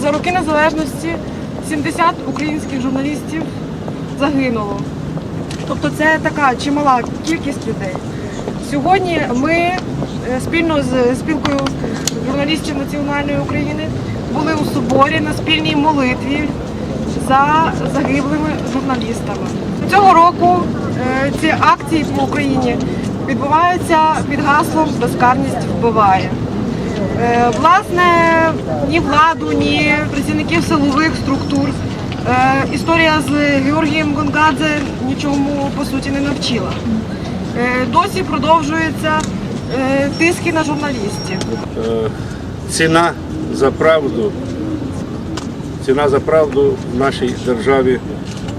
За роки незалежності 70 українських журналістів загинуло. Тобто це така чимала кількість людей. Сьогодні ми е, спільно з спілкою журналістів Національної України були у соборі на спільній молитві за загиблими журналістами. Цього року е, ці акції по Україні відбуваються під гаслом Безкарність вбиває. Е, Власне, ні владу, ні працівників силових структур. е, Історія з Георгієм Гонгадзе нічому по суті не навчила. Е, Досі продовжуються е, тиски на журналістів. Е, ціна за правду, ціна за правду в нашій державі,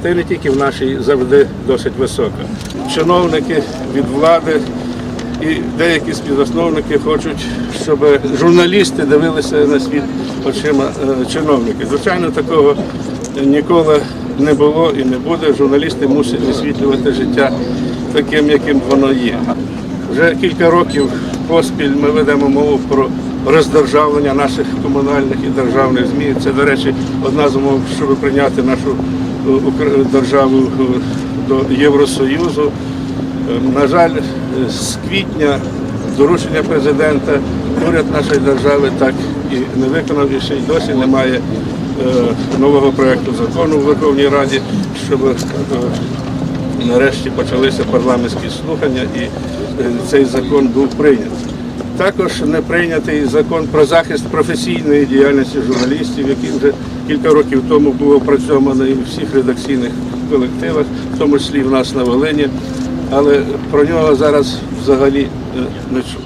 та й не тільки в нашій, завжди досить висока. Чиновники від влади і деякі співзасновники хочуть, щоб журналісти дивилися на світ очима е, чиновників. Звичайно, такого ніколи не було і не буде. Журналісти мусять висвітлювати життя таким, яким воно є. Вже кілька років поспіль ми ведемо мову про роздержавлення наших комунальних і державних ЗМІ. Це, до речі, одна з умов, щоб прийняти нашу е, державу е, до Євросоюзу. Е, На жаль, е, з квітня доручення президента уряд нашої держави так і не виконав, і ще й досі немає е, нового проєкту закону в Верховній Раді, щоб нарешті почалися парламентські слухання і цей закон був прийнятий. Також не прийнятий закон про захист професійної діяльності журналістів, який вже кілька років тому був опрацьований у всіх редакційних колективах, в тому числі в нас на Волині, але про нього зараз взагалі е, не чув.